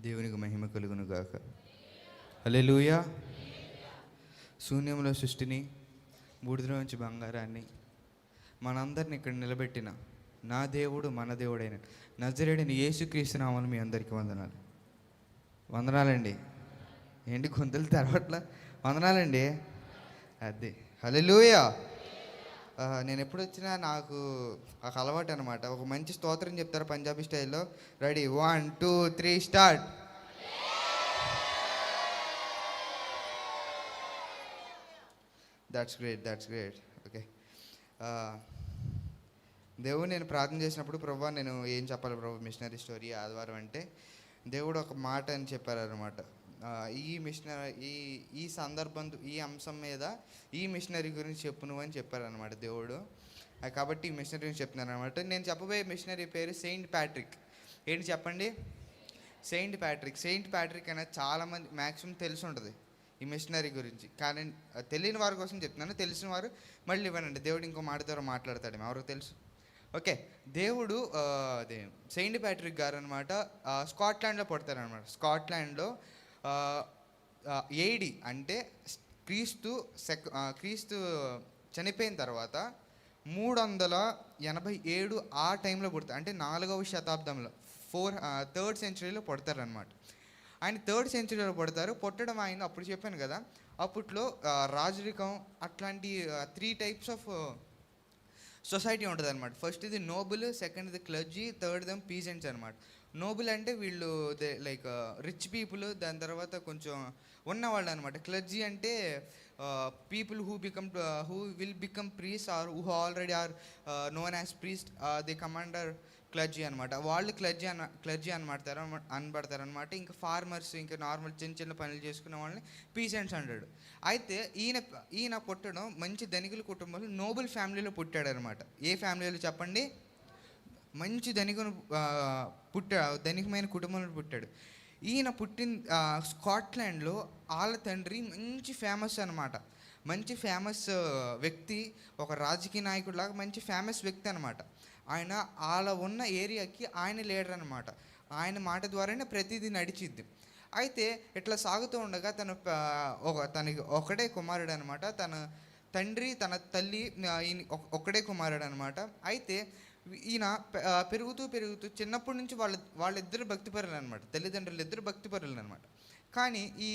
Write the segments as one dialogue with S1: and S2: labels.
S1: దేవునికి మహిమ కలుగును గాక. హల్లెలూయా. శూన్యంలో సృష్టిని బూడిదలో నుంచి బంగారాన్ని మనందరిని ఇక్కడ నిలబెట్టిన నా దేవుడు మన దేవుడైన నజరేడని యేసుక్రీస్తు నామలు మీ అందరికీ వందనాలు. వందనాలండి. ఏంటి గొంతులు తెరవట్లా? వందనాలండి. అదే. హలే లూయా నేను ఎప్పుడు వచ్చినా నాకు ఒక అలవాటు అనమాట ఒక మంచి స్తోత్రం చెప్తారు పంజాబీ స్టైల్లో. Ready? One two three start. That's great that's great okay దేవుడు నేను ప్రార్థన చేసినప్పుడు ప్రభా నేను ఏం చెప్పాలి ప్రభు మిషనరీ స్టోరీ ఆదివారం అంటే దేవుడు ఒక మాట అని చెప్పారనమాట ఈ మిషనరీ ఈ ఈ సందర్భం ఈ అంశం మీద ఈ మిషనరీ గురించి చెప్పు నువ్వు అని చెప్పారనమాట దేవుడు. కాబట్టి ఈ మిషనరీ గురించి చెప్తున్నాను అనమాట నేను చెప్పబోయే మిషనరీ పేరు సెయింట్ ప్యాట్రిక్ ఏంటి చెప్పండి? సెయింట్ ప్యాట్రిక్ సెయింట్ ప్యాట్రిక్ అనేది చాలామంది మ్యాక్సిమం తెలిసి ఉంటుంది ఈ మిషనరీ గురించి. కానీ తెలియని వారి కోసం చెప్తున్నాను. తెలిసిన వారు మళ్ళీ ఇవ్వనండి. దేవుడు ఇంకో మాట ద్వారా మాట్లాడతాడు. ఎవరికి తెలుసు? ఓకే. దేవుడు అదే సెయింట్ ప్యాట్రిక్ గారు అనమాట స్కాట్లాండ్లో పుడతారనమాట స్కాట్లాండ్లో ఏడి అంటే క్రీస్తు సెక్ క్రీస్తు చనిపోయిన తర్వాత మూడు వందల ఎనభై ఏడు ఆ టైంలో పుడతారు. అంటే నాలుగవ శతాబ్దంలో ఫోర్ థర్డ్ సెంచరీలో పుడతారనమాట ఆయన థర్డ్ సెంచరీలో పడతారు. పొట్టడం ఆయన అప్పుడు చెప్పాను కదా. అప్పట్లో రాజరికం అట్లాంటి త్రీ టైప్స్ ఆఫ్ సొసైటీ ఉంటుంది అనమాట ఫస్ట్ ఇది నోబుల్ సెకండ్ ఇది క్లర్జీ థర్డ్ దమ్ పీజెంట్స్ అనమాట నోబుల్ అంటే వీళ్ళు లైక్ రిచ్ పీపుల్ దాని తర్వాత కొంచెం ఉన్నవాళ్ళు అనమాట క్లర్జీ అంటే people who become who will become priests are who already are known as priest the commander clergy అనమాట వాళ్ళు క్లర్జీ అన క్లర్జీ అనమాడతారు అనబడతారు అనమాట ఇంకా ఫార్మర్స్ ఇంకా నార్మల్ చిన్న చిన్న పనులు చేసుకునే వాళ్ళని పీసెంట్స్ అంటాడు. అయితే ఈయన ఈయన పుట్టడం మంచి ధనికుల కుటుంబంలో నోబుల్ ఫ్యామిలీలో పుట్టాడు అనమాట ఏ ఫ్యామిలీలో చెప్పండి? మంచి ధనికుని పుట్టా ధనికమైన కుటుంబంలో పుట్టాడు. ఈయన పుట్టిన స్కాట్లాండ్లో వాళ్ళ తండ్రి మంచి ఫేమస్ అనమాట మంచి ఫేమస్ వ్యక్తి ఒక రాజకీయ నాయకుడిలాగా మంచి ఫేమస్ వ్యక్తి అనమాట ఆయన అలా ఉన్న ఏరియాకి ఆయన లీడర్ అనమాట ఆయన మాట ద్వారానే ప్రతిదీ నడిచిద్ది. అయితే ఇట్లా సాగుతూ ఉండగా తను ఒక తనకి ఒకటే కుమారుడు అనమాట తన తండ్రి తన తల్లి ఈయన ఒక్కడే కుమారుడు అనమాట అయితే ఈయన పెరుగుతూ పెరుగుతూ చిన్నప్పటి నుంచి వాళ్ళ వాళ్ళిద్దరు భక్తిపరులు అనమాట తల్లిదండ్రులు ఇద్దరు భక్తిపరులు అనమాట కానీ ఈ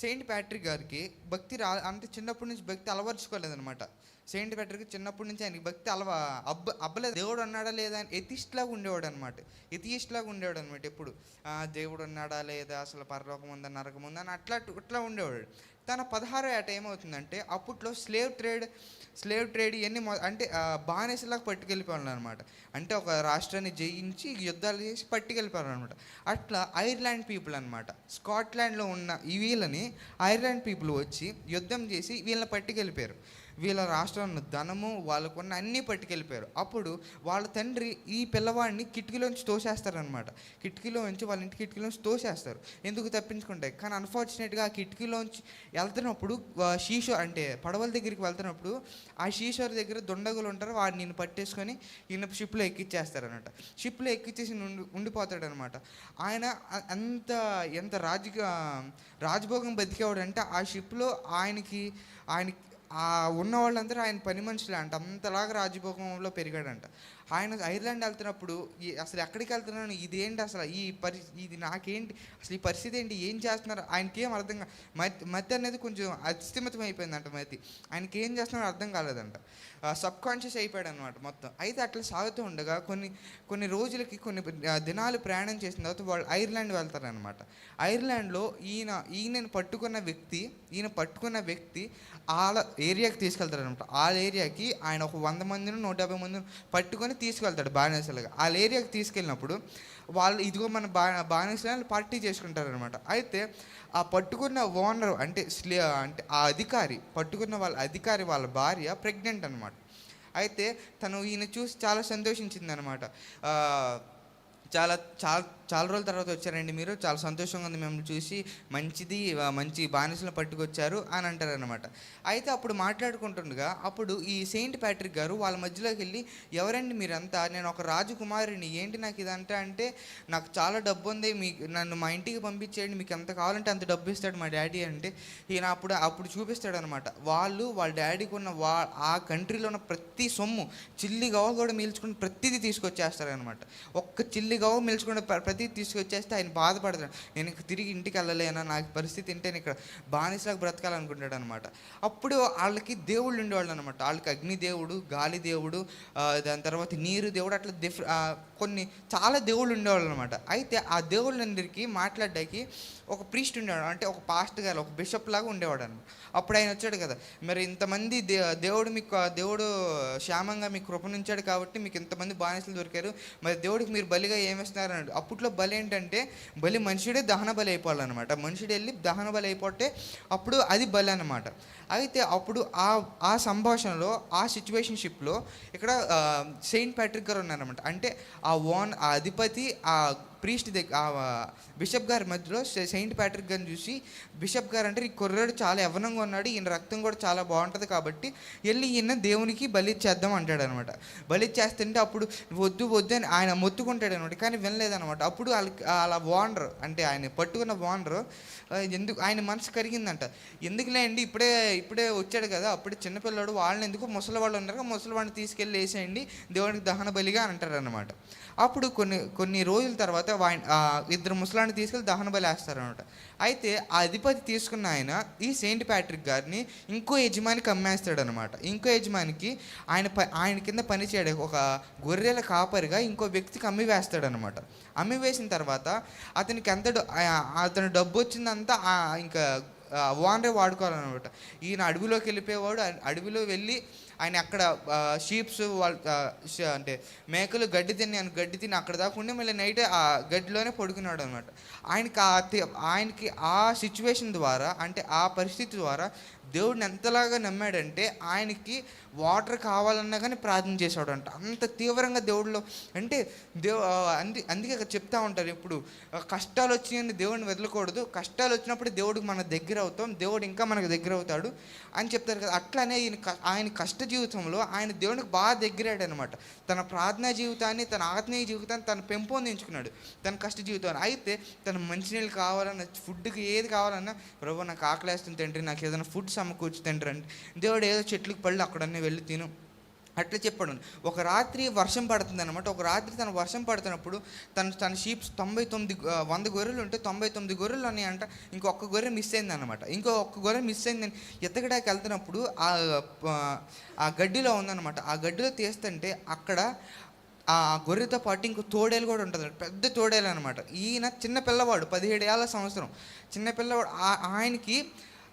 S1: సెయింట్ ప్యాట్రిక్ గారికి భక్తి రా అంటే చిన్నప్పటి నుంచి భక్తి అలవర్చుకోలేదనమాట. సెయింట్ ప్యాట్రిక్ చిన్నప్పటి నుంచి ఆయనకి భక్తి అలవా అబ్బ అబ్బలేదు. దేవుడు అన్నాడా లేదా అని ఎథిస్ట్ లాగా ఉండేవాడు అనమాట ఎథిస్ట్ లాగా ఉండేవాడు అనమాట ఎప్పుడు. దేవుడు ఉన్నాడా లేదా అసలు పరలోకం ఉందా నరకం ఉందా అని అట్లా ఇట్లా ఉండేవాడు. తన పదహారో ఏట ఏమవుతుందంటే అప్పట్లో స్లేవ్ ట్రేడ్ స్లేవ్ ట్రేడ్ ఇవన్నీ అంటే బానిసలాగా పట్టుకెళ్ళిపోవాలి అనమాట అంటే ఒక రాష్ట్రాన్ని జయించి యుద్ధాలు చేసి పట్టుకెళ్ళిపోవాలి అనమాట అట్లా ఐర్లాండ్ పీపుల్ అనమాట స్కాట్లాండ్లో ఉన్న ఈ వీళ్ళని ఐర్లాండ్ పీపుల్ వచ్చి యుద్ధం చేసి వీళ్ళని పట్టుకెళ్ళిపోయారు. వీళ్ళ రాష్ట్రంలో ధనము వాళ్ళకున్న అన్నీ పట్టుకెళ్ళిపోయారు. అప్పుడు వాళ్ళ తండ్రి ఈ పిల్లవాడిని కిటికీలోంచి తోసేస్తారనమాట కిటికీలోంచి వాళ్ళ ఇంటి కిటికీలోంచి తోసేస్తారు. ఎందుకు తప్పించుకుంటాయి కానీ అన్ఫార్చునేట్గా ఆ కిటికీలోంచి వెళ్తున్నప్పుడు షీషో అంటే పడవల దగ్గరికి వెళ్తున్నప్పుడు ఆ షీషోర్ దగ్గర దొండగులు ఉంటారు. వాడిని నేను పట్టేసుకొని ఈయన షిప్లో ఎక్కిచ్చేస్తారనమాట షిప్లో ఎక్కిచ్చేసి ఉండి ఉండిపోతాడనమాట ఆయన ఎంత అంత ఎంత రాజకీయ రాజభోగం బతికేవాడు అంటే ఆ షిప్లో ఆయనకి ఆయనకి ఉన్న వాళ్ళందరూ ఆయన పని మనుషులే అంట అంతలాగా రాజభోగంలో పెరిగాడంట. ఆయన ఐర్లాండ్ వెళ్తున్నప్పుడు అసలు ఎక్కడికి వెళ్తున్నాను? ఇదేంటి అసలు? ఈ పరి ఇది నాకేంటి? అసలు ఈ పరిస్థితి ఏంటి? ఏం చేస్తున్నారు? ఆయనకి ఏం అర్థం కా మతి అనేది కొంచెం అస్థిమితం అయిపోయిందంట మతి. ఆయనకి ఏం చేస్తున్నారో అర్థం కాలేదంట. సబ్ కాన్షియస్ అయిపోయాడు అనమాట మొత్తం. అయితే అట్లా సాగుతూ ఉండగా కొన్ని కొన్ని రోజులకి కొన్ని దినాలు ప్రయాణం చేసిన తర్వాత వాళ్ళు ఐర్లాండ్ వెళ్తారనమాట ఐర్లాండ్లో ఈయన ఈయనను పట్టుకున్న వ్యక్తి ఈయన పట్టుకున్న వ్యక్తి వాళ్ళ ఏరియాకి తీసుకెళ్తారనమాట ఆ ఏరియాకి ఆయన ఒక వంద మందిని నూట యాభై మందిని పట్టుకొని తీసుకెళ్తాడు బానిసలుగా. వాళ్ళ ఏరియాకి తీసుకెళ్ళినప్పుడు వాళ్ళు ఇదిగో మన బా బానిసలు పార్టీ చేసుకుంటారనమాట అయితే ఆ పట్టుకున్న ఓనర్ అంటే స్లే అంటే ఆ అధికారి పట్టుకున్న వాళ్ళ అధికారి వాళ్ళ భార్య ప్రెగ్నెంట్ అనమాట అయితే తను ఈయన చూసి చాలా సంతోషించింది అనమాట చాలా చాలా చాలా రోజుల తర్వాత వచ్చారండి మీరు. చాలా సంతోషంగా ఉంది మిమ్మల్ని చూసి. మంచిది మంచి బానిసలు పట్టుకొచ్చారు అని అంటారు అనమాట అయితే అప్పుడు మాట్లాడుకుంటుండగా అప్పుడు ఈ సెయింట్ ప్యాట్రిక్ గారు వాళ్ళ మధ్యలోకి వెళ్ళి ఎవరండి మీరంతా? నేను ఒక రాజకుమారిని. ఏంటి నాకు ఇదంటే అంటే నాకు చాలా డబ్బు ఉంది. మీకు నన్ను మా ఇంటికి పంపించేయండి. మీకు ఎంత కావాలంటే అంత డబ్బు ఇస్తాడు మా డాడీ అంటే ఈయన అప్పుడు అప్పుడు చూపిస్తాడు అనమాట వాళ్ళు వాళ్ళ డాడీకి ఉన్న వా ఆ కంట్రీలో ఉన్న ప్రతి సొమ్ము చిల్లి గవ కూడా మీల్చుకుని ప్రతిదీ తీసుకొచ్చేస్తారనమాట ఒక్క చిల్లి గవ మీల్చుకుని ప్రతి ప్రతి తీసుకొచ్చేస్తే ఆయన బాధపడతాడు. నేను తిరిగి ఇంటికి వెళ్ళలేనా? నాకు పరిస్థితి ఏంటి నేను ఇక్కడ బానిసలకు బ్రతకాలనుకుంటాడు అనమాట అప్పుడు వాళ్ళకి దేవుళ్ళు ఉండేవాళ్ళు అనమాట వాళ్ళకి అగ్ని దేవుడు గాలి దేవుడు దాని తర్వాత నీరు దేవుడు అట్లా డిఫ్ కొన్ని చాలా దేవుళ్ళు ఉండేవాళ్ళు అనమాట అయితే ఆ దేవుళ్ళందరికీ మాట్లాడడానికి ఒక ప్రీస్ట్ ఉండేవాడు అంటే ఒక పాస్ట్ గారు ఒక బిషప్ లాగా ఉండేవాడు అనమాట అప్పుడు ఆయన వచ్చాడు కదా మరి ఇంతమంది దే దేవుడు మీకు దేవుడు క్షేమంగా మీకు కృపనుంచాడు కాబట్టి మీకు ఇంతమంది బానిసలు దొరికారు. మరి దేవుడికి మీరు బలిగా ఏమిస్తున్నారు అన్నాడు అప్పట్లో బలి ఏంటంటే బలి మనుషుడే దహన బలి అయిపోవాలన్నమాట. మనుషుడు వెళ్ళి దహన బలి అయిపోతే అప్పుడు అది బలి అనమాట అయితే అప్పుడు ఆ ఆ సంభాషణలో ఆ సిచ్యువేషన్షిప్లో ఇక్కడ సెయింట్ ప్యాట్రిక్ గారు ఉన్నారన్నమాట. అంటే ఆ ఓన్ ఆ అధిపతి ఆ ప్రీస్ట్ దగ్గర బిషప్ గారి మధ్యలో సెయింట్ ప్యాట్రిక్ గారిని చూసి బిషప్ గారు అంటే ఈ కుర్రాడు చాలా యవ్వనంగా ఉన్నాడు ఈయన రక్తం కూడా చాలా బాగుంటుంది కాబట్టి వెళ్ళి ఈయన దేవునికి బలి చేద్దాం అంటాడు అనమాట బలి చేస్తుంటే అప్పుడు వద్దు వద్దు అని ఆయన మొత్తుకుంటాడు అనమాట కానీ వినలేదనమాట. అప్పుడు వాళ్ళకి అలా వానర్ అంటే ఆయన పట్టుకున్న వానర్ ఎందుకు ఆయన మనసు కరిగిందంట. ఎందుకులే అండి ఇప్పుడే ఇప్పుడే వచ్చాడు కదా అప్పుడే చిన్నపిల్లాడు వాళ్ళని ఎందుకు ముసలి వాళ్ళు ఉన్నారు ముసలివాడిని తీసుకెళ్ళి వేసేయండి దేవునికి దహన బలిగా అని అంటారు అనమాట అప్పుడు కొన్ని కొన్ని రోజుల తర్వాత వాయిన్- ఇద్దరు ముసలాన్ని తీసుకెళ్ళి దహన బలి వేస్తారనమాట అయితే ఆ అధిపతి తీసుకున్న ఆయన ఈ సెయింట్ ప్యాట్రిక్ గారిని ఇంకో యజమానికి అమ్మేస్తాడనమాట ఇంకో యజమానికి ఆయన ప ఆయన కింద పని ఒక గొర్రెల కాపరిగా ఇంకో వ్యక్తికి అమ్మి వేస్తాడనమాట అమ్మి వేసిన తర్వాత అతనికి ఎంత అతను డబ్బు వచ్చిందంతా ఇంకా ఓనరే వాడుకోవాలన్నమాట. ఈయన అడవిలోకి వెళ్ళిపోయేవాడు అడవిలో వెళ్ళి ఆయన అక్కడ షీప్స్ వాళ్ళ అంటే మేకలు గడ్డి తిని ఆయన గడ్డి తిని అక్కడ దాకా ఉండి మళ్ళీ నైట్ ఆ గడ్డిలోనే పడుకున్నాడు అనమాట ఆయనకి ఆ ఆయనకి ఆ సిచ్యువేషన్ ద్వారా అంటే ఆ పరిస్థితి ద్వారా దేవుడిని ఎంతలాగా నమ్మాడంటే ఆయనకి వాటర్ కావాలన్నా కానీ ప్రార్థన చేశాడంట అంట అంత తీవ్రంగా దేవుడిలో అంటే దేవు అందు అంది అందుకే చెప్తా ఉంటారు ఇప్పుడు కష్టాలు వచ్చినాయని దేవుడిని వదలకూడదు కష్టాలు వచ్చినప్పుడు దేవుడికి మన దగ్గర అవుతాం దేవుడు ఇంకా మనకు దగ్గర అవుతాడు అని చెప్తారు కదా. అట్లానే ఈయన ఆయన కష్ట జీవితంలో ఆయన దేవునికి బాగా దగ్గరాడు అనమాట తన ప్రార్థనా జీవితాన్ని తన ఆత్మీయ జీవితాన్ని తను పెంపొందించుకున్నాడు తన కష్ట జీవితాన్ని అయితే తన మంచినీళ్ళు కావాలన్నా ఫుడ్కి ఏది కావాలన్నా ప్రభు నాకు ఆకలేస్తుంది తండ్రి నాకు ఏదైనా ఫుడ్ సమకూర్చు తండ్రి అంటే దేవుడు ఏదో చెట్లకు పళ్ళు అక్కడన్నీ వెళ్ళి తిను. అట్లా చెప్పాడు. ఒక రాత్రి వర్షం పడుతుంది అనమాట ఒక రాత్రి తన వర్షం పడుతున్నప్పుడు తను తన షీప్స్ తొంభై తొమ్మిది వంద గొర్రెలు ఉంటే తొంభై తొమ్మిది గొర్రెలు అని అంట ఇంకొక గొర్రె మిస్ అయింది అనమాట ఇంకో ఒక్క గొర్రె మిస్ అయిందని ఎత్తగడానికి వెళ్తున్నప్పుడు ఆ ఆ, గడ్డిలో ఉందన్నమాట. ఆ గడ్డిలో తీస్తుంటే అక్కడ ఆ గొర్రెతో పాటు ఇంకో తోడేలు కూడా ఉంటుంది. పెద్ద తోడేలు అనమాట ఈయన చిన్న పిల్లవాడు పదిహేడు ఏళ్ళ సంవత్సరం. చిన్న పిల్లవాడు ఆ- ఆయనకి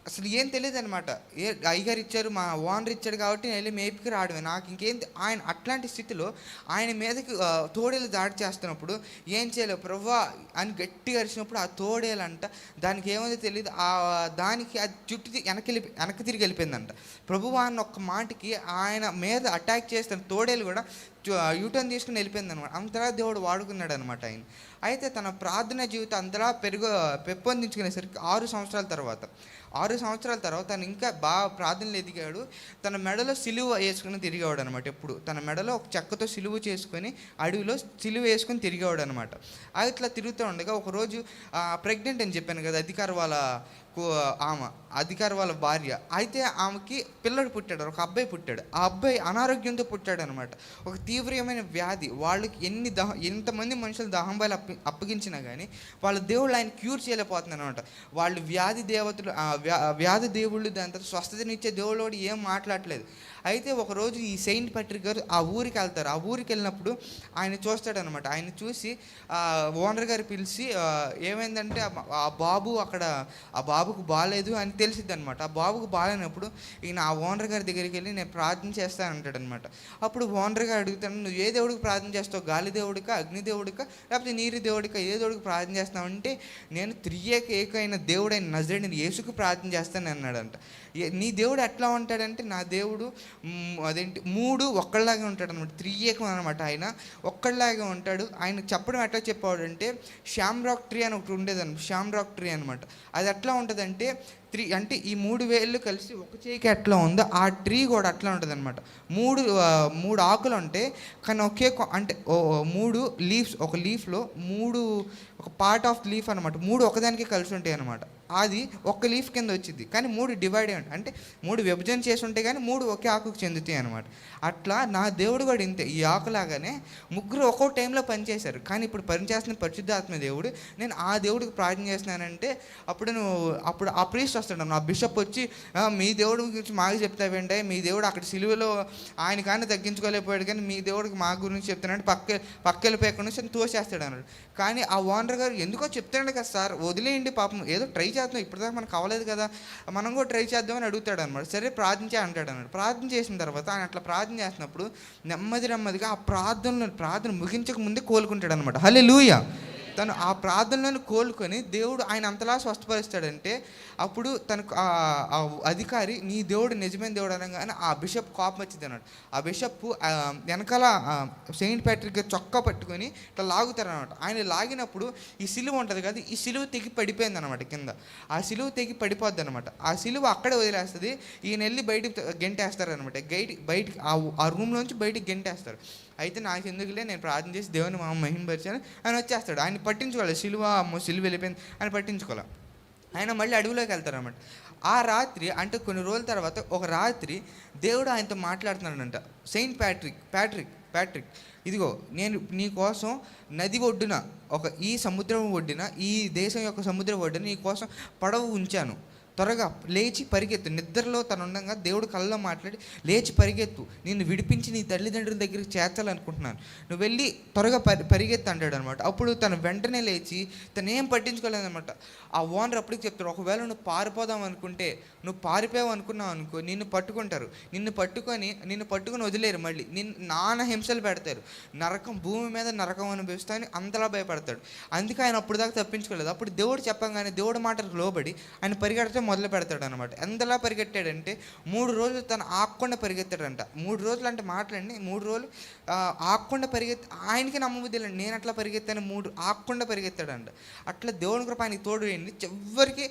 S1: అసలు ఏం తెలియదు అనమాట ఏ అయ్యగారు ఇచ్చారు మా ఓనర్ ఇచ్చాడు కాబట్టి నేను వెళ్ళి మేపుకి రావడమే. నాకు ఇంకేం ఆయన అట్లాంటి స్థితిలో ఆయన మీదకి తోడేలు దాడి చేస్తున్నప్పుడు ఏం చేయలేవు ప్రవ్వా అని గట్టిగా అరిచినప్పుడు ఆ తోడేలు అంట దానికి ఏమైందో తెలియదు ఆ దానికి అది చుట్టూ వెనక్కి వెళ్ళి వెనక్కి తిరిగి వెళ్ళిపోయిందంట. ప్రభువా అన్న ఒక్క మాటకి ఆయన మీద అటాక్ చేస్తున్న తోడేలు కూడా యూటర్న్ తీసుకుని వెళ్ళిపోయింది అనమాట అంతలా దేవుడు వాడుకున్నాడు అనమాట ఆయన. అయితే తన ప్రార్థన జీవితం అంతలా పెరుగు పెంపొందించుకునేసరికి ఆరు సంవత్సరాల తర్వాత ఆరు సంవత్సరాల తర్వాత తను ఇంకా బాగా ప్రార్థనలు ఎదిగాడు. తన మెడలో సిలువ వేసుకుని తిరిగేవాడు అనమాట ఎప్పుడు. తన మెడలో ఒక చెక్కతో సిలువ చేసుకొని అడవిలో సిలువ వేసుకొని తిరిగేవాడు అనమాట అది ఇట్లా తిరుగుతూ ఉండగా ఒకరోజు ప్రెగ్నెంట్ అని చెప్పాను కదా అధికార వాళ్ళ ఆమె అధికారి వాళ్ళ భార్య. అయితే ఆమెకి పిల్లడు పుట్టాడు ఒక అబ్బాయి పుట్టాడు. ఆ అబ్బాయి అనారోగ్యంతో పుట్టాడు అనమాట ఒక తీవ్రమైన వ్యాధి. వాళ్ళకి ఎన్ని దహ ఎంతమంది మనుషులు దహంబాయిలు అప్ప అప్పగించినా కానీ వాళ్ళ దేవుళ్ళు ఆయన క్యూర్ చేయలేకపోతున్నారు అనమాట వాళ్ళు వ్యాధి దేవతలు వ్యా వ్యాధి దేవుళ్ళు దాని తర్వాత స్వస్థతనిచ్చే దేవుళ్ళు కూడా ఏం మాట్లాడలేదు అయితే ఒకరోజు ఈ సెయింట్ పట్రిక్ గారు ఆ ఊరికి వెళ్తారు. ఆ ఊరికి వెళ్ళినప్పుడు ఆయన చూస్తాడనమాట. ఆయన చూసి ఓనర్ గారు పిలిచి ఏమైందంటే ఆ- బాబు అక్కడ ఆ బాబుకు బాగాలేదు అని తెలిసిద్ది అనమాట ఆ బాబుకు బాగాలేనప్పుడు ఈయన ఆ ఓనర్ గారి దగ్గరికి వెళ్ళి నేను ప్రార్థన చేస్తాను అంటాడనమాట. అప్పుడు ఓనర్ గారు అడుగుతాను నువ్వు ఏ దేవుడికి ప్రార్థన చేస్తావు? గాలి దేవుడికా అగ్ని దేవుడికా లేకపోతే నీరు దేవుడిక ఏ దేవుడికి ప్రార్థన చేస్తావు అంటే నేను త్రియేక ఏకైన దేవుడైన నజరేడిని యేసుకు ప్రార్థన చేస్తాను అన్నాడంట. నీ దేవుడు ఎట్లా ఉంటాడంటే నా దేవుడు అదేంటి మూడు ఒక్కళ్ళలాగే ఉంటాడు అనమాట త్రియేకం అనమాట ఆయన. ఒక్కళ్ళలాగే ఉంటాడు. ఆయన చెప్పడం ఎట్లా చెప్పాడు అంటే శ్యామ్ రాక్ ట్రీ అని ఒకటి ఉండేదన్నమాట. శ్యామ్ రాక్ ట్రీ అనమాట అది ఎట్లా ఉంటుందంటే త్రీ అంటే ఈ మూడు వేళ్ళు కలిసి ఒక చేయికి ఎట్లా ఉందో ఆ ట్రీ కూడా అట్లా ఉంటుంది అనమాట మూడు మూడు ఆకులు ఉంటే కానీ ఒకే అంటే మూడు లీవ్స్ ఒక లీఫ్లో మూడు ఒక పార్ట్ ఆఫ్ లీఫ్ అనమాట మూడు ఒకదానికి కలిసి ఉంటాయి అనమాట అది ఒక్క లీఫ్ కింద వచ్చింది కానీ మూడు డివైడ్ అయ్యి అంటే మూడు విభజన చేసి ఉంటే కానీ మూడు ఒకే ఆకుకు చెందుతాయి అనమాట అట్లా నా దేవుడు కూడా ఇంతే. ఈ ఆకులాగానే ముగ్గురు ఒక్కో టైంలో పనిచేశారు కానీ ఇప్పుడు పనిచేస్తున్న పరిశుద్ధాత్మ దేవుడు నేను ఆ దేవుడికి ప్రార్థన చేస్తున్నానంటే అప్పుడు నువ్వు అప్పుడు ఆ ప్రీస్ట్ వస్తాడు నా బిషప్ వచ్చి మీ దేవుడి గురించి మాకు చెప్తావేంటే మీ దేవుడు అక్కడ సిలువలో ఆయన కానీ తగ్గించుకోలేకపోయాడు కానీ మీ దేవుడికి మా గురించి చెప్తానంటే పక్క పక్క వెళ్ళిపోయాక నుంచి తోసేస్తాడు అన్నాడు. కానీ ఆ ఓనర్ గారు ఎందుకో చెప్తాడు కదా సార్ వదిలేయండి పాపం. ఏదో ట్రై చేద్దాం ఇప్పటిదాకా మనకు అవ్వలేదు కదా. మనం కూడా ట్రై చేద్దామని అడుగుతాడు అనమాట సరే ప్రార్థించే అంటాడు అన్నాడు. ప్రార్థన చేసిన తర్వాత ఆయన అట్లా ప్రార్థన చేసినప్పుడు నెమ్మది నెమ్మదిగా ఆ ప్రార్థనలు ప్రార్థన ముగించక ముందే కోలుకుంటాడు అనమాట హలే తను ఆ ప్రార్థనలను కోలుకొని దేవుడు ఆయన అంతలా స్వస్థపరుస్తాడంటే అప్పుడు తనకు ఆ అధికారి నీ దేవుడు నిజమైన దేవుడు అనగానే ఆ బిషప్ కోపం వచ్చింది అన్నాడు. ఆ బిషప్ వెనకాల సెయింట్ ప్యాట్రిక్ చొక్కా పట్టుకొని ఇట్లా లాగుతారనమాట ఆయన లాగినప్పుడు ఈ సిలువ ఉంటుంది కదా ఈ సిలువ తెగి పడిపోయింది అనమాట కింద. ఆ సిలువ తెగి పడిపోద్ది అనమాట ఆ సిలువ అక్కడే వదిలేస్తుంది ఈయన వెళ్ళి బయటికి గెంటేస్తారనమాట గైట్ బయటికి ఆ ఆ రూమ్లోంచి బయటికి గెంటేస్తారు. అయితే నాకు ఎందుకులే నేను ప్రార్థన చేసి దేవుని మా మహింపరిచాను. ఆయన వచ్చేస్తాడు. ఆయన పట్టించుకోవాలి సిలువ అమ్మో సిలువ వెళ్ళిపోయింది. ఆయన పట్టించుకోవాలి ఆయన మళ్ళీ అడవిలోకి వెళ్తారన్నమాట. ఆ రాత్రి అంటే కొన్ని రోజుల తర్వాత ఒక రాత్రి దేవుడు ఆయనతో మాట్లాడుతున్నాడంట. సెయింట్ ప్యాట్రిక్ ప్యాట్రిక్ ప్యాట్రిక్ ఇదిగో నేను నీ కోసం నది ఒడ్డున ఒక ఈ సముద్రం ఒడ్డున ఈ దేశం యొక్క సముద్రం ఒడ్డున నీ కోసం పడవ ఉంచాను. త్వరగా లేచి పరిగెత్తు. నిద్రలో తను ఉండగా దేవుడు కళ్ళలో మాట్లాడి లేచి పరిగెత్తు. నిన్ను విడిపించి నీ తల్లిదండ్రుల దగ్గరికి చేర్చాలనుకుంటున్నాను. నువ్వు వెళ్ళి త్వరగా పరి పరిగెత్తు అంటాడు అనమాట అప్పుడు తను వెంటనే లేచి తను ఏం పట్టించుకోలేదనమాట ఆ ఓనర్ అప్పటికి చెప్తాడు ఒకవేళ నువ్వు పారిపోదాం అనుకుంటే నువ్వు పారిపోయావు అనుకున్నావు అనుకో నిన్ను పట్టుకుంటారు. నిన్ను పట్టుకొని నిన్ను పట్టుకొని వదిలేరు మళ్ళీ. నిన్ను నాన్న హింసలు పెడతారు. నరకం భూమి మీద నరకం అనిపిస్తాను అని అంతలా భయపడతాడు. అందుకే ఆయన అప్పుడు దాకా తప్పించుకోలేదు. అప్పుడు దేవుడు చెప్పంగానే దేవుడు మాటలకు లోబడి ఆయన పరిగెడితే మొదలు పెడతాడు అనమాట ఎంతలా పరిగెట్టాడంటే మూడు రోజులు తను ఆకుండా పరిగెత్తాడంట. మూడు రోజులు అంటే మాట్లాడి మూడు రోజులు ఆకుండ ఆకుండా పరిగెత్తి ఆయనకి నమ్మబుద్ధి లేదు. నేను అట్లా పరిగెత్తాను మూడు ఆకుండా పరిగెత్తాడంట. అట్లా దేవుని కృప ఆయనకి తోడు వేయండి చివరికి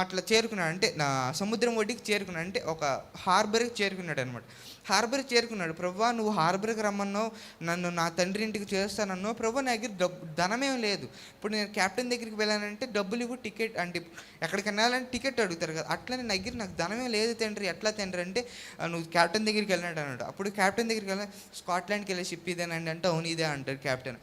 S1: అట్లా చేరుకున్నాడు. అంటే నా సముద్రం ఒడ్డుకి చేరుకున్నాడు. అంటే ఒక హార్బర్కి చేరుకున్నాడు అనమాట హార్బర్ చేరుకున్నాడు. ప్రభా నువ్వు హార్బర్కి రమ్మన్నావు. నన్ను నా తండ్రి ఇంటికి చేస్తానన్నావు ప్రభా నా దగ్గర డబ్బు ధనమేం లేదు. ఇప్పుడు నేను క్యాప్టెన్ దగ్గరికి వెళ్ళానంటే డబ్బులు ఇవ్వు టికెట్ అంటే ఎక్కడికి వెళ్ళాలంటే టికెట్ అడుగుతారు కదా. అట్లనే నా దగ్గర నాకు ధనమే లేదు తండ్రి. ఎట్లా తండ్రి అంటే నువ్వు క్యాప్టెన్ దగ్గరికి వెళ్ళినట్టు అన్నాడు. అప్పుడు క్యాప్టెన్ దగ్గరికి వెళ్ళి స్కాట్లాండ్కి వెళ్ళే షిప్ ఇదేనండి అంటే అవును ఇదే అంటాడు క్యాప్టెన్.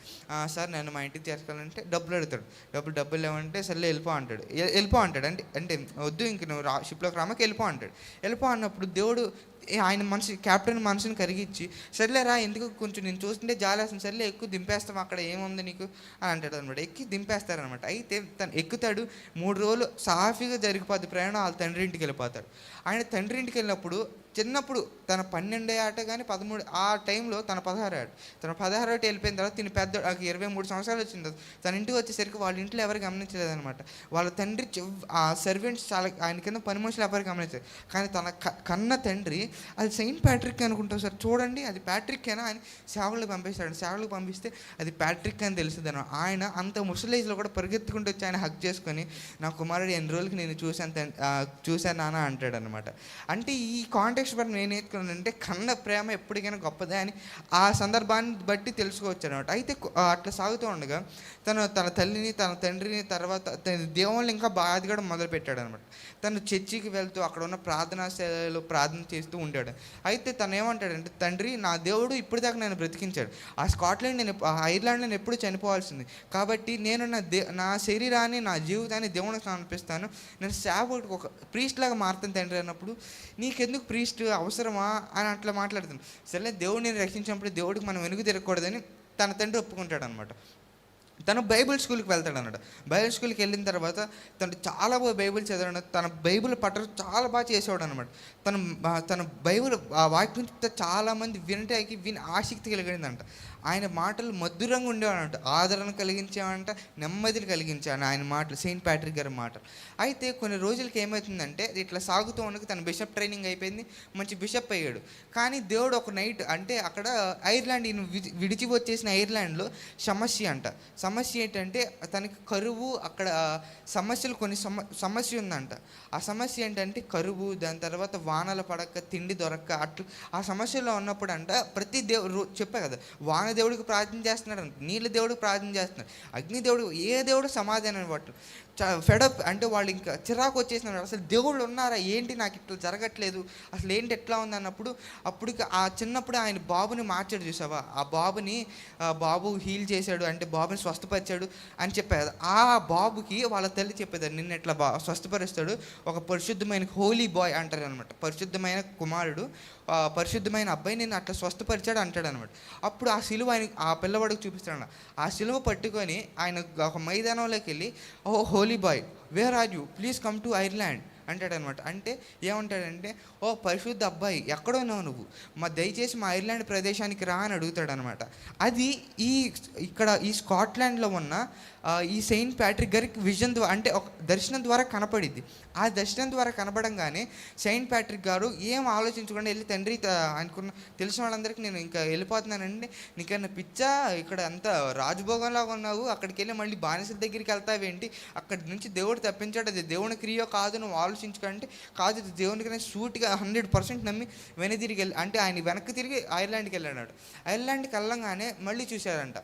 S1: సార్ నన్ను మా ఇంటికి తీసుకెళ్ళాలంటే డబ్బులు అడుగుతాడు. డబ్బులు డబ్బులు లేవంటే సర్లే వెళ్ళిపో అంటాడు. వెళ్ళిపో అంటాడు. అంటే అంటే వద్దు ఇంక నువ్వు రా షిప్లోకి రామకి వెళ్ళిపో అంటాడు. వెళ్ళిపో అన్నప్పుడు దేవుడు ఏ ఆయన మనసు క్యాప్టెన్ మనసుని కరిగిచ్చి సర్లే రా ఎందుకు కొంచెం నేను చూస్తుంటే జాలేస్తుంది సర్లే ఎక్కువ దింపేస్తాం అక్కడ ఏముంది నీకు? అని అంటాడు అనమాట. ఎక్కి దింపేస్తారనమాట. అయితే తను ఎక్కుతాడు మూడు రోజులు సాఫీగా జరిగిపోద్ది ప్రయాణం వాళ్ళ తండ్రి ఇంటికి వెళ్ళిపోతాడు. ఆయన తండ్రి ఇంటికి వెళ్ళినప్పుడు చిన్నప్పుడు తన పన్నెండే ఆట కానీ పదమూడు ఆ టైంలో తన పదహారు ఆట తన పదహారు ఆట వెళ్ళిపోయిన తర్వాత తిని పెద్ద ఇరవై మూడు సంవత్సరాలు వచ్చింది తన ఇంటికి వచ్చేసరికి వాళ్ళ ఇంట్లో ఎవరు గమనించలేదనమాట వాళ్ళ తండ్రి ఆ సర్వెంట్స్ చాలా ఆయన కింద పని మనుషులు ఎవరు గమనించారు కానీ తన క- కన్న తండ్రి అది సెయింట్ ప్యాట్రిక్ అనుకుంటాం సార్ చూడండి అది ప్యాట్రిక్ అయినా అని సేవలకు పంపిస్తాడు. సేవలకు పంపిస్తే అది ప్యాట్రిక్ అని తెలుస్తుంది ఆయన అంత ముసలేజ్లో కూడా పరిగెత్తుకుంటూ వచ్చి ఆయన హక్ చేసుకొని నా కుమారుడు ఎన్ని రోజులకి నేను చూశాను చూశాను నాన్న అంటాడు అనమాట అంటే ఈ కాంటాక్ట్ బట్టి నేను నేర్చుకున్నానంటే కన్న ప్రేమ ఎప్పటికైనా గొప్పదే అని ఆ సందర్భాన్ని బట్టి తెలుసుకోవచ్చు అనమాట అయితే అట్లా సాగుతూ ఉండగా తను తన తల్లిని తన తండ్రిని తర్వాత తన దేవుళ్ళని ఇంకా బాధగడం మొదలుపెట్టాడు అనమాట తను చర్చికి వెళ్తూ అక్కడ ఉన్న ప్రార్థనా ప్రార్థన చేస్తూ ఉంటాడు అయితే తను ఏమంటాడంటే తండ్రి నా దేవుడు ఇప్పటిదాకా నేను బ్రతికించాడు. ఆ స్కాట్లాండ్ నేను ఆ ఐర్లాండ్ నేను ఎప్పుడు చనిపోవాల్సింది. కాబట్టి నేను నా దే నా శరీరాన్ని నా జీవితాన్ని దేవునికి సమర్పిస్తాను. నేను సేవకుడికి ఒక ప్రీస్ట్ లాగా మారుతాను తండ్రి అన్నప్పుడు నీకెందుకు ప్రీస్ట్? అవసరమా అని అట్లా మాట్లాడుతాను సరే దేవుడిని రక్షించినప్పుడు దేవుడికి మనం వెనుక తిరగకూడదని తన తండ్రి ఒప్పుకుంటాడు అనమాట తను బైబిల్ స్కూల్కి వెళ్తాడు అన్నమాట బైబిల్ స్కూల్కి వెళ్ళిన తర్వాత తను చాలా బాగా బైబిల్ చదివాడు తన బైబిల్ పట్టడం చాలా బాగా చేసేవాడు అనమాట తను తన బైబిల్ ఆ వాక్యం చెప్తే చాలా మంది వినటానికి విని ఆసక్తి కలిగిందంట. ఆయన మాటలు మధురంగా ఉండేవాడంట ఆదరణ కలిగించేవంట నెమ్మదిని కలిగించాను ఆయన మాటలు సెయింట్ ప్యాట్రిక్ గారి మాటలు. అయితే కొన్ని రోజులకి ఏమవుతుందంటే ఇట్లా సాగుతూ ఉండగా తన బిషప్ ట్రైనింగ్ అయిపోయింది మంచి బిషప్ అయ్యాడు. కానీ దేవుడు ఒక నైట్ అంటే అక్కడ ఐర్లాండ్ ఈయన విడిచి వచ్చేసిన ఐర్లాండ్లో సమస్య అంట. సమస్య ఏంటంటే తనకి కరువు అక్కడ సమస్యలు కొన్ని సమ సమస్య ఉందంట. ఆ సమస్య ఏంటంటే కరువు దాని తర్వాత వానలు పడక తిండి దొరక్క అట్లు ఆ సమస్యలో ఉన్నప్పుడు అంట ప్రతి దేవుడు చెప్పా కదా వాన దేవుడికి ప్రార్థన చేస్తున్నాడు అంట. నీళ్ళ దేవుడికి ప్రార్థన చేస్తున్నాడు. అగ్ని దేవుడు ఏ దేవుడు సమాధానం పట్టు ఫెడప్ అంటే వాళ్ళు ఇంకా చిరాకు వచ్చేసినారు. అసలు దేవుళ్ళు ఉన్నారా? ఏంటి నాకు ఇట్లా జరగట్లేదు? అసలు ఏంటి ఎట్లా ఉంది అన్నప్పుడు అప్పటికి ఆ చిన్నప్పుడు ఆయన బాబుని మార్చాడు చూసావా? ఆ బాబుని ఆ బాబు హీల్ చేశాడు అంటే బాబుని స్వస్థపరిచాడు అని చెప్పారు ఆ బాబుకి వాళ్ళ తల్లి చెప్పేదారు నిన్న ఎట్లా బా స్వస్థపరుస్తాడు. ఒక పరిశుద్ధమైన హోలీ బాయ్ అంటారు అనమాట పరిశుద్ధమైన కుమారుడు. పరిశుద్ధమైన అబ్బాయి నేను అట్లా స్వస్థపరిచాడు అంటాడు అనమాట అప్పుడు ఆ సిలువ ఆయన ఆ పిల్లవాడికి చూపిస్తాడు ఆ సిలువ పట్టుకొని ఆయన ఒక మైదానంలోకి వెళ్ళి ఓ holy boy where are you? Please come to Ireland. అంటాడనమాట అంటే ఏమంటాడంటే ఓ పరిశుద్ధ అబ్బాయి ఎక్కడున్నావు నువ్వు? మా దయచేసి మా ఐర్లాండ్ ప్రదేశానికి రా అని అడుగుతాడనమాట అది ఈ ఇక్కడ ఈ స్కాట్లాండ్లో ఉన్న ఈ సెయింట్ ప్యాట్రిక్ గారికి విజన్ ద్వారా అంటే ఒక దర్శనం ద్వారా కనపడిద్ది. ఆ దర్శనం ద్వారా కనపడంగానే సెయింట్ ప్యాట్రిక్ గారు ఏం ఆలోచించకుండా వెళ్ళి తండ్రి అనుకున్న తెలిసిన వాళ్ళందరికీ నేను ఇంకా వెళ్ళిపోతున్నానండి. నీకన్నా పిచ్చా? ఇక్కడ అంతా రాజభోగంలాగా ఉన్నావు. అక్కడికి వెళ్ళి మళ్ళీ బానిసల దగ్గరికి వెళ్తావేంటి? అక్కడి నుంచి దేవుడు తప్పించాడు. అది దేవుని క్రియ కాదు నువ్వు ఆలోచించుకుంటే కాదు ఇది దేవునికి సూటిగా హండ్రెడ్ పర్సెంట్ నమ్మి వెనతిరిగి వెళ్ళి అంటే ఆయన వెనక్కి తిరిగి ఐర్లాండ్కి వెళ్ళాడు. ఐర్లాండ్కి వెళ్ళంగానే మళ్ళీ చూశాడంట.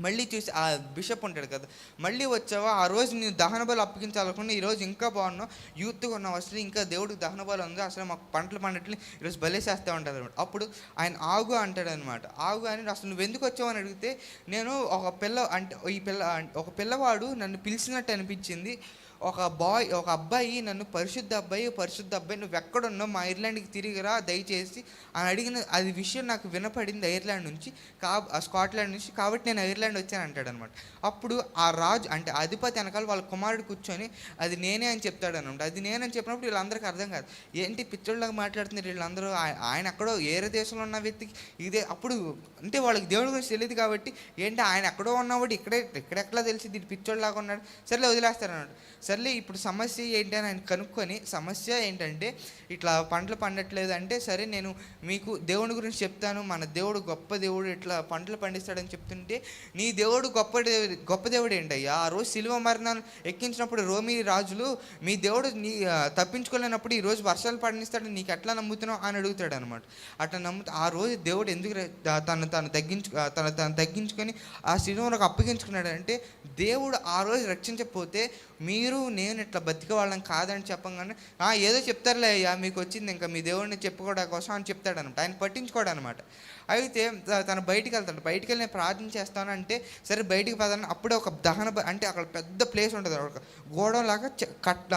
S1: మళ్ళీ చూసి ఆ బిషప్ ఉంటాడు కదా మళ్ళీ వచ్చావా? ఆ రోజు నేను దహన బలు అప్పగించాలనుకున్నా ఈరోజు ఇంకా బాగున్నావు. యూత్గా ఉన్నావు అసలు ఇంకా దేవుడికి దహన బలు ఉంది? అసలు మాకు పంటలు పండట్లు ఈరోజు బలేసేస్తూ ఉంటారు అనమాట. అప్పుడు ఆయన ఆగు అంటాడు అనమాట. ఆగు అని అసలు నువ్వు ఎందుకు వచ్చావు అని అడిగితే నేను ఒక పిల్ల అంటే ఈ పిల్ల ఒక పిల్లవాడు నన్ను పిలిచినట్టు అనిపించింది. ఒక బాయ్ ఒక అబ్బాయి నన్ను పరిశుద్ధ అబ్బాయి పరిశుద్ధ అబ్బాయి నువ్వు ఎక్కడున్నావు మా ఐర్లాండ్కి తిరిగిరా దయచేసి అని అడిగిన అది విషయం నాకు వినపడింది ఐర్లాండ్ నుంచి కా ఆ స్కాట్లాండ్ నుంచి కాబట్టి నేను ఐర్లాండ్ వచ్చాను అంటాడు అనమాట అప్పుడు ఆ రాజు అంటే అధిపతి వెనకాల వాళ్ళ కుమారుడు కూర్చొని అది నేనే అని చెప్తాడు అనమాట అది నేనని చెప్పినప్పుడు వీళ్ళందరికీ అర్థం కాదు. ఏంటి పిచ్చోళ్ళగా మాట్లాడుతున్నారు వీళ్ళందరూ? ఆయన ఎక్కడో ఏరే దేశంలో ఉన్న వ్యక్తికి ఇదే అప్పుడు అంటే వాళ్ళకి దేవుడి గురించి తెలియదు కాబట్టి ఏంటి ఆయన ఎక్కడో ఉన్నవాడు ఇక్కడే ఇక్కడెక్కడా తెలిసి దీని పిచ్చోళ్ళలాగా ఉన్నాడు సర్లే వదిలేస్తారు అనమాట సర్లే ఇప్పుడు సమస్య ఏంటి అని ఆయన కనుక్కొని సమస్య ఏంటంటే ఇట్లా పంటలు పండట్లేదు అంటే సరే నేను మీకు దేవుడి గురించి చెప్తాను మన దేవుడు గొప్ప దేవుడు ఇట్లా పంటలు పండిస్తాడని చెప్తుంటే నీ దేవుడు గొప్ప దేవుడు గొప్ప దేవుడు ఏంటయ్యా? ఆ రోజు సిలువ మరణాలు ఎక్కించినప్పుడు రోమి రాజులు మీ దేవుడు నీ తప్పించుకోలేనప్పుడు ఈరోజు వర్షాలు పండిస్తాడని నీకు ఎట్లా నమ్ముతున్నావు అని అడుగుతాడు అనమాట అట్లా నమ్ముతా ఆ రోజు దేవుడు ఎందుకు తను తను తగ్గించు తను తను తగ్గించుకొని ఆ సిలువను అప్పగించుకున్నాడు అంటే దేవుడు ఆ రోజు రక్షించకపోతే మీరు నేను ఇట్లా బతికే వాళ్ళం కాదని చెప్పగానే ఏదో చెప్తారులే అయ్యా మీకు వచ్చింది ఇంకా మీ దేవుడిని చెప్పుకోవడం కోసం అని చెప్తాడనమాట. ఆయన పట్టించుకోడు అనమాట అయితే తను బయటికి వెళ్తాడు బయటికి వెళ్ళి నేను ప్రార్థన చేస్తాను అంటే సరే బయటికి పదాను అప్పుడే ఒక దహన అంటే అక్కడ పెద్ద ప్లేస్ ఉంటుంది ఒక గోడంలాగా కట్ కట్ట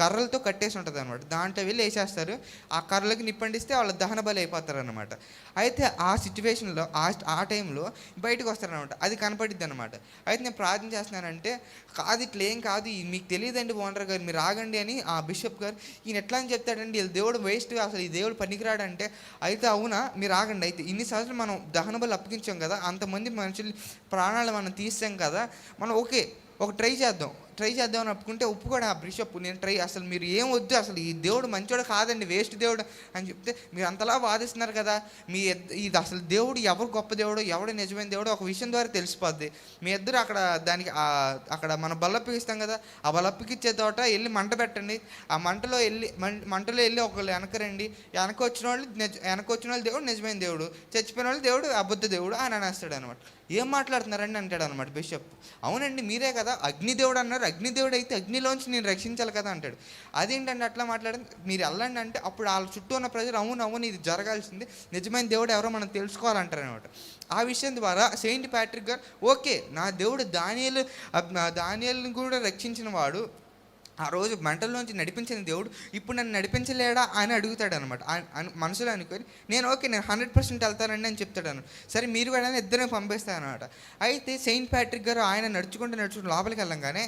S1: కర్రలతో కట్టేసి ఉంటుంది అనమాట దాంట్లో వెళ్ళి వేసేస్తారు. ఆ కర్రలకి నిప్పండిస్తే వాళ్ళు దహన బలి అయిపోతారు అనమాట అయితే ఆ సిచ్యువేషన్లో ఆ ఆ టైంలో బయటకు వస్తారనమాట అది కనపడిద్ది అనమాట అయితే నేను ప్రార్థన చేస్తున్నానంటే కాదు ఇట్లా ఏం కాదు. మీకు తెలియదండి ఓనర్ గారు మీరు ఆగండి అని ఆ బిషప్ గారు ఈయన ఎట్లా అని చెప్తాడండి వీళ్ళ దేవుడు వేస్ట్ అసలు ఈ దేవుడు పనికిరాడంటే అయితే అవునా మీరు ఆగండి. అయితే ఇన్ని సార్లు మనం దహన బలు అప్పగించాం కదా అంతమంది మనుషులు ప్రాణాలు మనం తీసాం కదా మనం ఓకే ఒక ట్రై చేద్దాం. ట్రై చేద్దామని ఒప్పుకుంటే ఒప్పుకోడు ఆ బిషప్. నేను ట్రై అసలు మీరు ఏం వద్దు అసలు ఈ దేవుడు మంచోడు కాదండి వేస్ట్ దేవుడు అని చెప్తే మీరు అంతలా వాదిస్తున్నారు కదా మీ ఇది అసలు దేవుడు ఎవరు గొప్ప దేవుడు ఎవడు నిజమైన దేవుడు ఒక విషయం ద్వారా తెలిసిపోద్ది. మీ ఇద్దరు అక్కడ దానికి అక్కడ మనం బల్లప్పిస్తాం కదా ఆ బల్లప్పికిచ్చే తోట వెళ్ళి మంట పెట్టండి. ఆ మంటలో వెళ్ళి మంటలో వెళ్ళి ఒకళ్ళు వెనకరండి. వెనక వచ్చిన వాళ్ళు వెనక వచ్చిన వాళ్ళు దేవుడు నిజమైన దేవుడు. చచ్చిపోయిన వాళ్ళు దేవుడు అబద్ధ దేవుడు అని అనేస్తాడు అనమాట ఏం మాట్లాడుతున్నారండి అంటాడు అనమాట బిషప్. అవునండి మీరే కదా అగ్నిదేవుడు అన్నారు అగ్నిదేవుడు అయితే అగ్నిలోంచి నేను రక్షించాలి కదా అంటాడు. అదేంటంటే అట్లా మాట్లాడి మీరు వెళ్ళండి అంటే అప్పుడు వాళ్ళ చుట్టూ ఉన్న ప్రజలు అవును అవును ఇది జరగాల్సింది. నిజమైన దేవుడు ఎవరో మనం తెలుసుకోవాలంటారు అనమాట ఆ విషయం ద్వారా సెయింట్ ప్యాట్రిక్ గారు ఓకే నా దేవుడు దానియలు దానియల్ని కూడా రక్షించిన వాడు ఆ రోజు మంటల్లోంచి నడిపించిన దేవుడు ఇప్పుడు నన్ను నడిపించలేడా? అని అడుగుతాడు అనమాట మనసులో అనుకొని నేను ఓకే నేను హండ్రెడ్ పర్సెంట్ వెళ్తానండి అని చెప్తాడు సరే మీరు కూడా ఇద్దరిని పంపిస్తాను అనమాట అయితే సెయింట్ ప్యాట్రిక్ గారు ఆయన నడుచుకుంటూ నడుచుకుంటూ లోపలికి వెళ్ళంగానే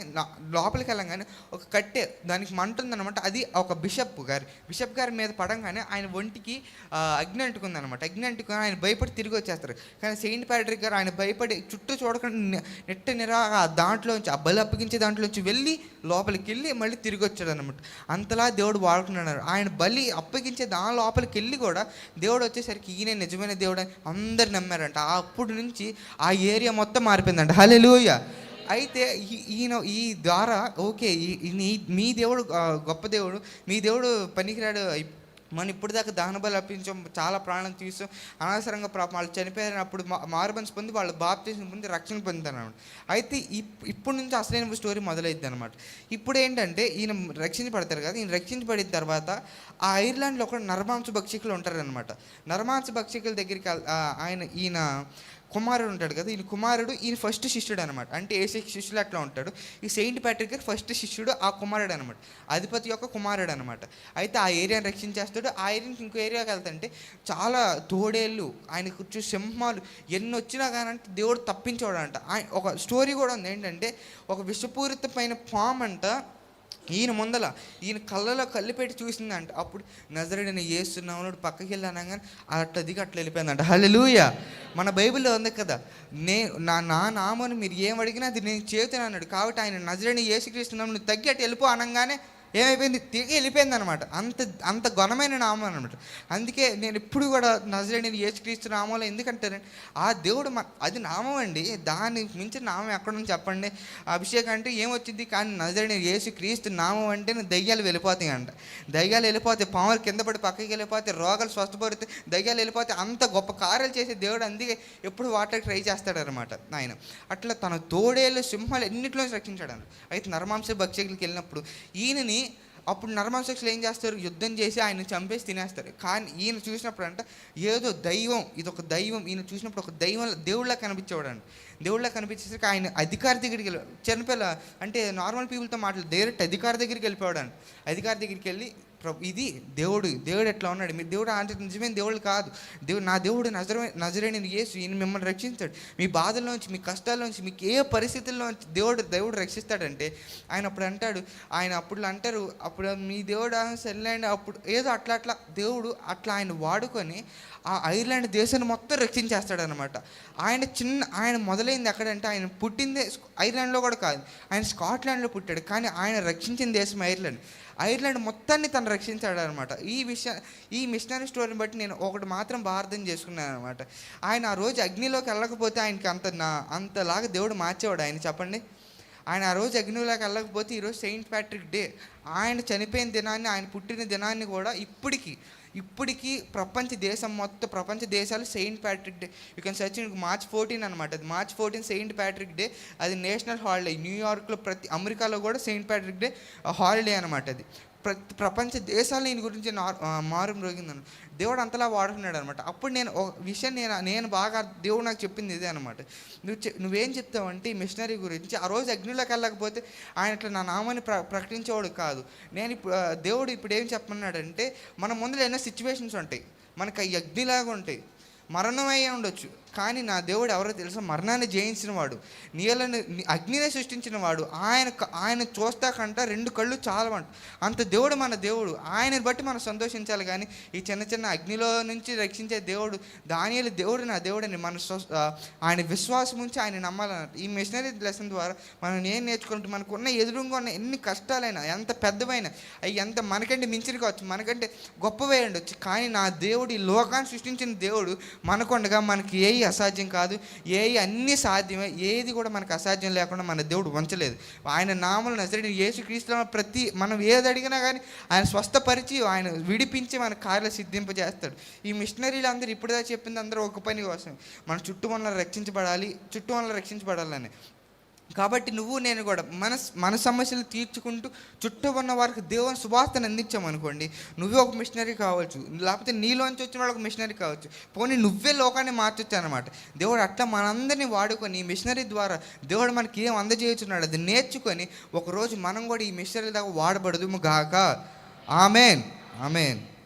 S1: లోపలికి వెళ్ళంగానే ఒక కట్టె దానికి మంట ఉందన్నమాట అది ఒక బిషప్ గారి బిషప్ గారి మీద పడంగానే ఆయన ఒంటికి అగ్ని అంటుకుంది అనమాట అగ్ని అంటుకుని ఆయన భయపడి తిరిగి వచ్చేస్తారు. కానీ సెయింట్ ప్యాట్రిక్ గారు ఆయన భయపడి చుట్టూ చూడకుండా నెట్ట నిరా ఆ దాంట్లోంచి ఆ బలి అప్పగించే దాంట్లోంచి వెళ్ళి లోపలికి వెళ్ళి మళ్ళీ తిరిగి వచ్చాడు అనమాట అంతలా దేవుడు వాడుకున్నాడు. ఆయన బలి అప్పగించే దాని లోపలికి వెళ్ళి కూడా దేవుడు వచ్చేసరికి ఈయన నిజమైన దేవుడు అని అందరు నమ్మారంట. అప్పటి నుంచి ఆ ఏరియా మొత్తం మారిపోయిందంట. హలే అయితే ఈ- ఈయన ఈ ద్వారా ఓకే మీ దేవుడు గొప్ప దేవుడు మీ దేవుడు పనికిరాడు మనం ఇప్పుడు దాకా దహన బలి అర్పించాం చాలా ప్రాణం తీసాం. అనవసరంగా పాపం వాళ్ళు చనిపోయినప్పుడు మారుమనసు పొంది వాళ్ళు బాప్తీసం పొంది రక్షణ పొందుతారు అయితే ఇప్ ఇప్పుడు నుంచి అసలైన స్టోరీ మొదలైద్ది అనమాట ఇప్పుడు ఏంటంటే ఈయన రక్షించబడతారు కదా ఈయన రక్షించబడిన తర్వాత ఆ ఐర్లాండ్లో ఒక నరమాంస భక్షికులు ఉంటారనమాట నరమాంస భక్షికుల దగ్గరికి ఆయన ఈయన కుమారుడు ఉంటాడు కదా ఈయన కుమారుడు ఈయన ఫస్ట్ శిష్యుడు అనమాట అంటే ఏసే శిష్యులు అట్లా ఉంటాడు. ఈ సెయింట్ ప్యాట్రిక్ గారు ఫస్ట్ శిష్యుడు ఆ కుమారుడు అనమాట అధిపతి యొక్క కుమారుడు అనమాట అయితే ఆ ఏరియాని రక్షించేస్తాడు. ఆ ఏరియాకి ఇంకో ఏరియాకి వెళ్తుంటే చాలా తోడేళ్ళు ఆయన కూర్చో సింహాలు ఎన్ని వచ్చినా కానీ దేవుడు తప్పించేవాడు అంట ఆయన ఒక స్టోరీ కూడా ఉంది. ఏంటంటే ఒక విషపూరితమైన పాము అంట ఈయన ముందల ఈయన కళ్ళలో కళ్ళు పెట్టి చూసిందంట. అప్పుడు నజరుడిని ఏస్తున్నాడు పక్కకి వెళ్ళి అనగానే అట్లా దిగి అట్లా వెళ్ళిపోయిందంట. హల్లెలూయా! మన బైబిల్లో ఉంది కదా నే నా నా నామను మీరు ఏం అడిగినా అది నేను చేతున్నాడు అన్నాడు. కాబట్టి ఆయన నజరుని ఏసుక్రీస్తున్నాం నువ్వు తగ్గి అట్టు వెళ్ళిపో అనగానే ఏమైపోయింది? తిరిగి వెళ్ళిపోయింది అనమాట అంత అంత ఘనమైన నామం అనమాట అందుకే నేను ఎప్పుడు కూడా నజరేని యేసుక్రీస్తు నామంలో ఎందుకంటారండి ఆ దేవుడు అది నామం అండి. దాని మించిన నామం ఎక్కడుంది చెప్పండి. అభిషేకం అంటే ఏమొచ్చింది? కానీ నజరేని యేసుక్రీస్తు నామం అంటే దయ్యాలు వెళ్ళిపోతాయి అంట దయ్యాలు వెళ్ళిపోతే పాములు కింద పడి పక్కకి వెళ్ళిపోతే రోగాలు స్వస్థపడితే దయ్యాలు వెళ్ళిపోతే అంత గొప్ప కార్యాలు చేసే దేవుడు అందుకే ఎప్పుడు వాటర్ ట్రై చేస్తాడనమాట ఆయన. అట్లా తన తోడేళ్ళు సింహాలు ఎన్నిట్లో రక్షించాడు అయితే నరమాంస భక్షకులకి వెళ్ళినప్పుడు ఈయనని అప్పుడు నరమాంసకులు ఏం చేస్తారు? యుద్ధం చేసి ఆయన చంపేసి తినేస్తారు. కానీ ఈయన చూసినప్పుడు అంట ఏదో దైవం ఇది ఒక దైవం ఈయన చూసినప్పుడు ఒక దైవం దేవుళ్ళ కనిపించేవాడు అండి దేవుళ్ళ కనిపించేసరికి ఆయన అధికారి దగ్గరికి వెళ్ళి చిన్నపిల్ల అంటే నార్మల్ పీపుల్తో మాట్లాడు డైరెక్ట్ అధికారి దగ్గరికి వెళ్ళిపోయాడు అధికారి దగ్గరికి వెళ్ళి ఇది దేవుడు దేవుడు ఎట్లా ఉన్నాడు? మీరు దేవుడు అంటే నిజమైన దేవుడు కాదు. దేవుడు నా దేవుడు నజర నజరేని యేసు ఈయన మిమ్మల్ని రక్షిస్తాడు మీ బాధల్లోంచి మీ కష్టాల్లోంచి మీకు ఏ పరిస్థితుల్లోంచి దేవుడు దేవుడు రక్షిస్తాడంటే ఆయన అప్పుడు అంటాడు ఆయన అప్పుడు అంటారు అప్పుడు మీ దేవుడు సెల్లండి అప్పుడు ఏదో అట్లా అట్లా దేవుడు అట్లా ఆయన వాడుకొని ఆ ఐర్లాండ్ దేశాన్ని మొత్తం రక్షించేస్తాడనమాట ఆయన చిన్న ఆయన మొదలైంది ఎక్కడంటే ఆయన పుట్టిందే ఐర్లాండ్లో కూడా కాదు ఆయన స్కాట్లాండ్లో పుట్టాడు. కానీ ఆయన రక్షించిన దేశం ఐర్లాండ్. ఐర్లాండ్ మొత్తాన్ని తను రక్షించాడు అనమాట ఈ విషయం ఈ మిషనరీ స్టోరీని బట్టి నేను ఒకటి మాత్రం భారతం చేసుకున్నాను అనమాట ఆయన ఆ రోజు అగ్నిలోకి వెళ్ళకపోతే ఆయనకి అంత నా అంతలాగా దేవుడు మార్చేవాడు ఆయన చెప్పండి. ఆయన ఆ రోజు అగ్నిలోకి వెళ్ళకపోతే ఈరోజు సెయింట్ ప్యాట్రిక్ డే. ఆయన చనిపోయిన దినాన్ని ఆయన పుట్టిన దినాన్ని కూడా ఇప్పటికీ ఇప్పటికీ ప్రపంచ దేశం మొత్తం ప్రపంచ దేశాలు Saint Patrick day. You can search March fourteen అనమాట అది March fourteen Saint Patrick day. అది నేషనల్ హాలిడే. న్యూయార్క్లో ప్రతి అమెరికాలో కూడా సెయింట్ ప్యాట్రిక్ డే హాలిడే అనమాట అది. ప్రతి ప్రపంచ దేశాలు నేను గురించి మారు మ్రోగిందను దేవుడు అంతలా వాడుకున్నాడు అనమాట అప్పుడు నేను ఒక విషయం నేను నేను బాగా దేవుడు నాకు చెప్పింది ఇదే అనమాట. నువ్వు నువ్వేం చెప్తావంటే ఈ మిషనరీ గురించి ఆ రోజు అగ్నిలోకి వెళ్ళకపోతే ఆయన ఇట్లా నా నామాన్ని ప్ర ప్రకటించేవాడు కాదు. నేను ఇప్పుడు దేవుడు ఇప్పుడు ఏం చెప్పమన్నాడంటే మన ముందు ఎన్నో సిచ్యువేషన్స్ ఉంటాయి. మనకు ఈ అగ్నిలాగా ఉంటాయి. మరణం అయ్యే ఉండొచ్చు. కానీ నా దేవుడు ఎవరో తెలుసా? మరణాన్ని జయించిన వాడు నీళ్ళని అగ్నినే సృష్టించిన వాడు ఆయన ఆయన చూస్తాకంట రెండు కళ్ళు చాలవంట. అంత దేవుడు మన దేవుడు. ఆయనని బట్టి మనం సంతోషించాలి కానీ ఈ చిన్న చిన్న అగ్నిలో నుంచి రక్షించే దేవుడు దానియలు దేవుడు నా దేవుడని మన ఆయన విశ్వాసం ఉంచి ఆయన నమ్మాలన్నట్టు. ఈ మిషనరీ లెసన్ ద్వారా మనం ఏం నేర్చుకుంటే? మనకున్న ఎదురుగా ఉన్న ఎన్ని కష్టాలైనా ఎంత పెద్దవైనా అవి ఎంత మనకంటే మించిన కావచ్చు మనకంటే గొప్పవే ఉండొచ్చు. కానీ నా దేవుడు ఈ లోకాన్ని సృష్టించిన దేవుడు మనకుండగా మనకి ఏ ఏవి అసాధ్యం కాదు. ఏవి అన్నీ సాధ్యమే. ఏది కూడా మనకు అసాధ్యం లేకుండా మన దేవుడు వంచలేదు. ఆయన నామలు నజరడి యేసుక్రీస్తులో ప్రతి మనం ఏది అడిగినా కానీ ఆయన స్వస్థపరిచి ఆయన విడిపించి మన కార్యలు సిద్ధింపజేస్తాడు. ఈ మిషనరీలు అందరూ ఇప్పుడుదా చెప్పింది అందరూ ఒక పని కోసం. మన చుట్టూ వల్ల రక్షించబడాలి చుట్టూ వల్ల రక్షించబడాలని. కాబట్టి నువ్వు నేను కూడా మన మన సమస్యలు తీర్చుకుంటూ చుట్టూ ఉన్న వారికి దేవుని సువార్తను అందించామనుకోండి నువ్వే ఒక మిషనరీ కావచ్చు లేకపోతే నీలోంచి వచ్చిన వాళ్ళకి మిషనరీ కావచ్చు పోనీ నువ్వే లోకాన్ని మార్చొచ్చు అనమాట దేవుడు అట్లా మనందరినీ వాడుకొని ఈ మిషనరీ ద్వారా దేవుడు మనకి ఏం అందజేయుచున్నాడు అది నేర్చుకొని ఒకరోజు మనం కూడా ఈ మిషనరీ దాకా వాడబడదు గాక. ఆమెన్. ఆమెన్.